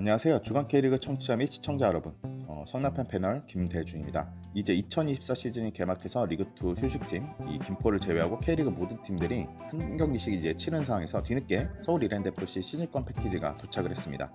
안녕하세요. 주간 K리그 청취자 및 시청자 여러분. 어, 성남팬 패널 김대중입니다. 이제 2024 시즌이 개막해서 리그2 휴식팀 이 김포를 제외하고 K리그 모든 팀들이 한 경기씩 이제 치른 상황에서 뒤늦게 서울 이랜드 FC 시즌권 패키지가 도착을 했습니다.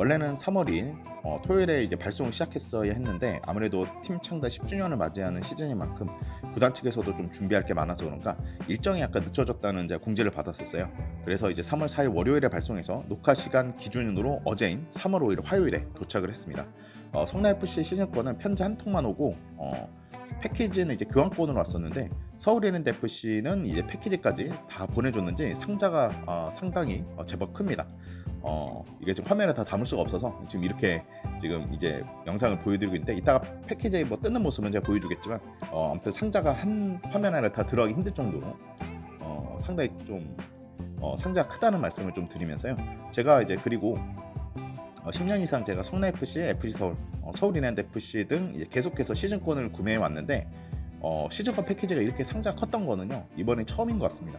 원래는 3월 2일 어, 토요일에 이제 발송을 시작했어야 했는데 아무래도 팀 창단 10주년을 맞이하는 시즌인 만큼 구단 측에서도 좀 준비할 게 많아서 그런가 일정이 약간 늦춰졌다는 이제 공지를 받았었어요. 그래서 이제 3월 4일 월요일에 발송해서 녹화 시간 기준으로 어제인 3월 5일 화요일에 도착을 했습니다. 어, 성남 FC 시즌권은 편지 한 통만 오고 어, 패키지는 이제 교환권으로 왔었는데 서울 이랜드 FC는 이제 패키지까지 다 보내줬는지 상자가 어, 상당히 어, 제법 큽니다. 어, 이게 지금 화면에 다 담을 수가 없어서 지금 이렇게 지금 이제 영상을 보여드리고 있는데 이따가 패키지 뭐 뜯는 모습은 제가 보여주겠지만 어, 아무튼 상자가 한 화면 안에 다 들어가기 힘들 정도로 어, 상당히 좀 어, 상자가 크다는 말씀을 좀 드리면서요. 제가 이제 그리고 어, 10년 이상 제가 성남 FC, FC 서울, 어, 서울 이랜드 FC 등 계속해서 시즌권을 구매해 왔는데 어, 시즌권 패키지가 이렇게 상자가 컸던 거는요 이번이 처음인 것 같습니다.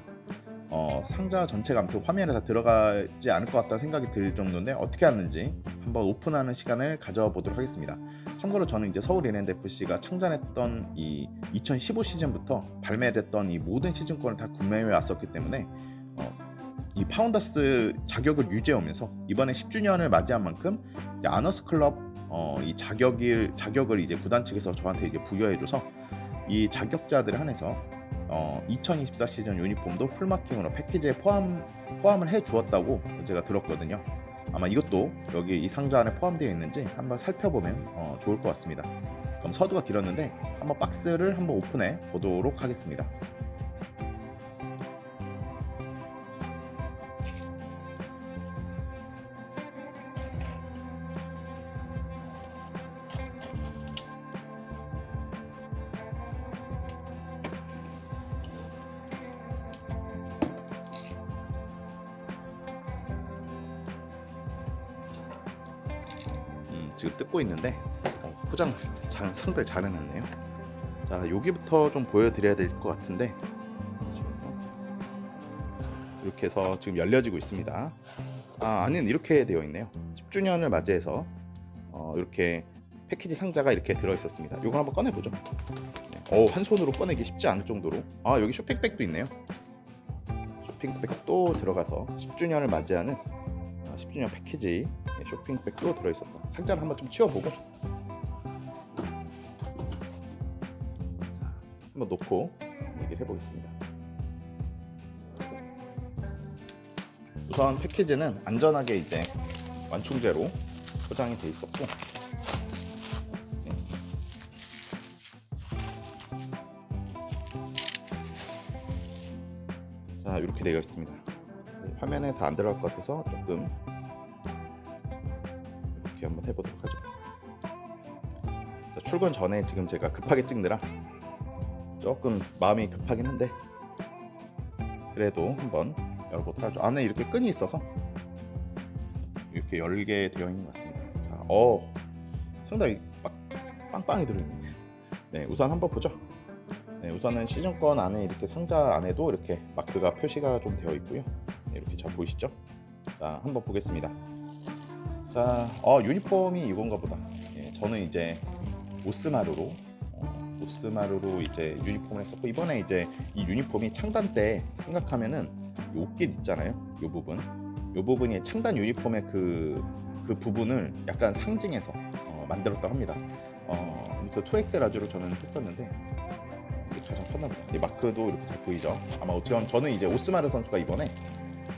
어, 상자 전체가 아무튼 화면에 다 들어가지 않을 것 같다는 생각이 들 정도인데 어떻게 하는지 한번 오픈하는 시간을 가져보도록 하겠습니다. 참고로 저는 이제 서울 이랜드 FC가 창단했던 이 2015 시즌부터 발매됐던 이 모든 시즌권을 다 구매해 왔었기 때문에 어, 이 파운더스 자격을 유지하면서 이번에 10주년을 맞이한 만큼 아너스 클럽 어, 이 자격을 자격을 이제 구단 측에서 저한테 이제 부여해줘서 이 자격자들 한해서 어, 2024 시즌 유니폼도 풀마킹으로 패키지에 포함 포함을 해 주었다고 제가 들었거든요. 아마 이것도 여기 이 상자 안에 포함되어 있는지 한번 살펴보면 어, 좋을 것 같습니다. 그럼 서두가 길었는데 한번 박스를 한번 오픈해 보도록 하겠습니다. 지금 뜯고 있는데 어, 포장 잘, 상당히 잘 해놨네요. 자 여기부터 좀 보여드려야 될 것 같은데. 이렇게 해서 지금 열려지고 있습니다. 아 안에는 이렇게 되어 있네요. 10주년을 맞이해서 어, 이렇게 패키지 상자가 이렇게 들어 있었습니다. 이걸 한번 꺼내 보죠. 어, 한 손으로 꺼내기 쉽지 않을 정도로 아 여기 쇼핑백도 있네요. 쇼핑백도 들어가서 10주년을 맞이하는 아, 10주년 패키지 예, 쇼핑백도 들어있었다. 상자를 한번 좀 치워보고 자, 한번 놓고 얘기를 해보겠습니다. 우선 패키지는 안전하게 이제 완충제로 포장이 돼 있었고 네. 자 이렇게 되어 있습니다. 네, 화면에 다 안 들어갈 것 같아서 조금 이렇게 한번 해보도록 하죠. 자, 출근 전에 지금 제가 급하게 찍느라 조금 마음이 급하긴 한데 그래도 한번 열어보도록 하죠. 안에 이렇게 끈이 있어서 이렇게 열게 되어 있는 것 같습니다. 자, 어 상당히 빡, 빵빵히 들어있네. 네, 우선 한번 보죠. 네, 우선은 시즌권 안에 이렇게 상자 안에도 이렇게 마크가 표시가 좀 되어 있고요. 네, 이렇게 잘 보이시죠? 자, 한번 보겠습니다. 자, 어, 유니폼이 이건가 보다. 예, 저는 이제 오스마루로 어, 오스마루로 이제 유니폼을 했었고 이번에 이제 이 유니폼이 창단 때 생각하면은 이 옷깃 있잖아요. 이 부분, 이 부분이 창단 유니폼의 그, 그 부분을 약간 상징해서 어, 만들었다고 합니다. 어, 그 2XL 아주로 저는 했었는데 가장 컸나 보다. 이 마크도 이렇게 잘 보이죠. 아마 어찌건 저는 이제 오스마르 선수가 이번에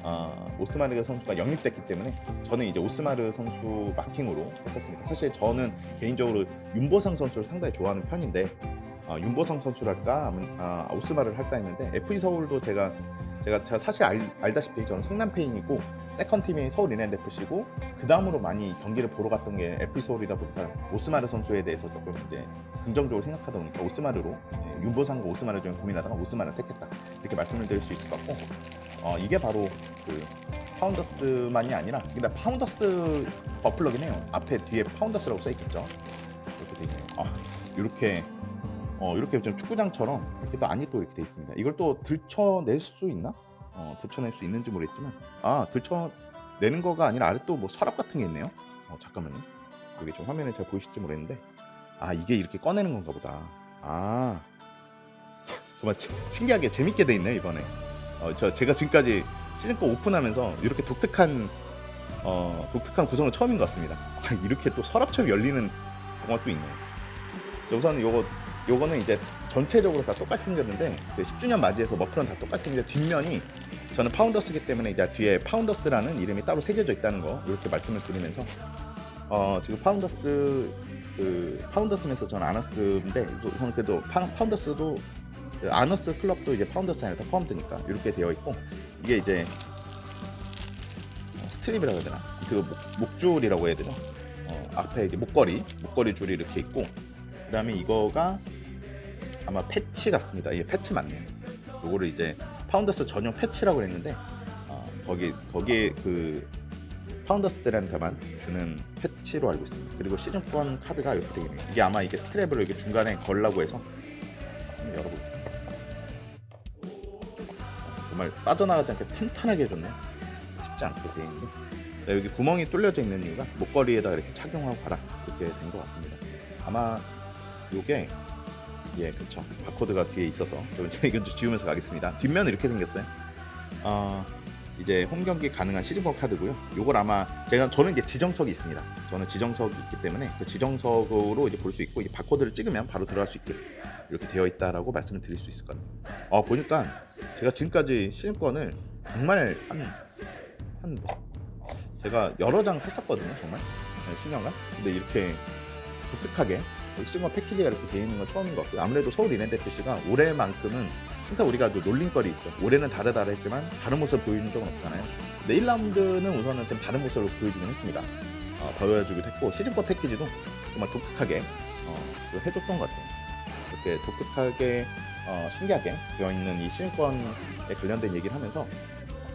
아, 오스마르 선수가 영입됐기 때문에 저는 이제 오스마르 선수 마킹으로 했었습니다. 사실 저는 개인적으로 윤보상 선수를 상당히 좋아하는 편인데 아, 윤보상 선수를 할까 아니면 아, 오스마르를 할까 했는데 FC 서울도 제가 제가, 제가 사실 알, 알다시피 저는 성남 페인이고 세컨 팀이 서울 이랜드 FC고 그 다음으로 많이 경기를 보러 갔던 게 FC 서울이다 보니까 오스마르 선수에 대해서 조금 이제 긍정적으로 생각하다 보니까 오스마르로 예, 윤보상과 오스마르 중에 고민하다가 오스마르를 택했다 이렇게 말씀을 드릴 수 있을 것 같고 어, 이게 바로 그 파운더스만이 아니라 근데 파운더스 버플러긴 해요. 앞에 뒤에 파운더스라고 써 있겠죠. 이렇게 돼 있네요. 아, 이렇게 어, 이렇게 좀 축구장처럼 이렇게 또 안이 또 이렇게 돼 있습니다. 이걸 또 들쳐낼 수 있나? 어, 들쳐낼 수 있는지 모르겠지만 아, 들쳐내는 거가 아니라 아래 또 뭐 서랍 같은 게 있네요. 어, 잠깐만요. 여기 좀 화면에 잘 보이실지 모르겠는데 아 이게 이렇게 꺼내는 건가 보다. 아 정말 치- 신기하게 재밌게 돼 있네요 이번에. 어, 저 제가 지금까지 시즌 거 오픈하면서 이렇게 독특한 어, 독특한 구성은 처음인 것 같습니다. 아, 이렇게 또 서랍처럼 열리는 경우가 또 있네요. 우선 요거 요거는 이제 전체적으로 다 똑같이 생겼는데 그 10주년 맞이해서 머플은 다 똑같이 생겼는데 뒷면이 저는 파운더스기 때문에 이제 뒤에 파운더스라는 이름이 따로 새겨져 있다는 거 이렇게 말씀을 드리면서 어 지금 파운더스 그 파운더스면서 저는 아너스인데 또 저는 그래도 파, 파운더스도 그 아너스 클럽도 이제 파운더스 안에 다 포함되니까 이렇게 되어 있고 이게 이제 어, 스트립이라고 해야 되나? 그 목, 목줄이라고 해야 되나 어, 앞에 이제 목걸이 목걸이 줄이 이렇게 있고 그 다음에 이거가 아마 패치 같습니다. 이게 패치 맞네요. 요거를 이제 파운더스 전용 패치라고 했는데 어, 거기 거기에 그 파운더스들한테만 주는 패치로 알고 있습니다. 그리고 시즌권 카드가 이렇게 되겠네요. 이게 아마 이게 스트랩을 이렇게 중간에 걸라고 해서 열어보겠습니다. 어, 정말 빠져나가지 않게 탄탄하게 해줬네요. 쉽지 않게 되어 있는데 네, 여기 구멍이 뚫려져 있는 이유가 목걸이에다 이렇게 착용하고 가라 이렇게 된 것 같습니다. 아마 요게 예 그쵸 바코드가 뒤에 있어서 저 이건 좀 지우면서 가겠습니다. 뒷면은 이렇게 생겼어요. 어, 이제 홈 경기 가능한 시즌권 카드고요. 요걸 아마 제가 저는 이제 지정석이 있습니다. 저는 지정석이 있기 때문에 그 지정석으로 이제 볼 수 있고 이 바코드를 찍으면 바로 들어갈 수 있게 이렇게 되어 있다라고 말씀을 드릴 수 있을 것 같아요. 어 보니까 제가 지금까지 시즌권을 정말 한한 제가 여러 장 샀었거든요, 정말 네, 10년간. 근데 이렇게 독특하게 시즌권 패키지가 이렇게 되어 있는 건 처음인 것 같고요. 아무래도 서울 이랜드 FC가 올해만큼은 항상 우리가 또 놀림거리 있죠. 올해는 다르다라 했지만 다른 모습을 보여준 적은 없잖아요. 근데 1라운드는 우선은 좀 다른 모습을 보여주긴 했습니다. 어, 보여주기도 했고 시즌권 패키지도 정말 독특하게 어, 또 해줬던 것 같아요. 이렇게 독특하게 어, 신기하게 되어 있는 이 시즌권에 관련된 얘기를 하면서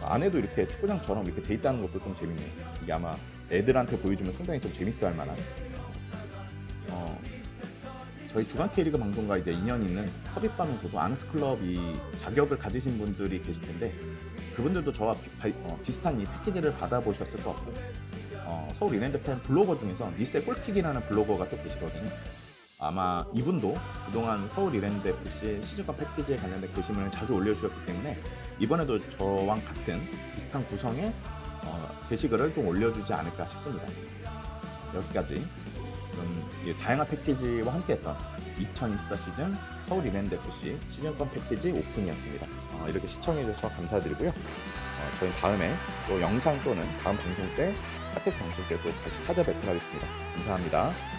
안에도 이렇게 축구장처럼 이렇게 돼 있다는 것도 좀 재밌네요. 이게 아마 애들한테 보여주면 상당히 좀 재밌어 할 만한 어, 저희 주간 K리그 이제 인연이 있는 섭입밤에서도 아너스 클럽이 자격을 가지신 분들이 계실 텐데 그분들도 저와 비, 바- 어, 비슷한 이 패키지를 받아보셨을 것 같고 어, 서울 이랜드 팬 블로거 중에서 니세 꿀킥이라는 블로거가 또 계시거든요. 아마 이분도 그동안 서울 이랜드 FC 시즌권 패키지에 관련된 게시물을 자주 올려주셨기 때문에 이번에도 저랑 같은 비슷한 구성의 어, 게시글을 좀 올려주지 않을까 싶습니다. 여기까지 다양한 패키지와 함께했던 2024 시즌 서울 이랜드 FC 시즌권 패키지 오픈이었습니다. 어, 이렇게 시청해주셔서 감사드리고요. 어, 저희 다음에 또 영상 또는 다음 방송 때 핫캐스 방송 때 또 다시 찾아뵙도록 하겠습니다. 감사합니다.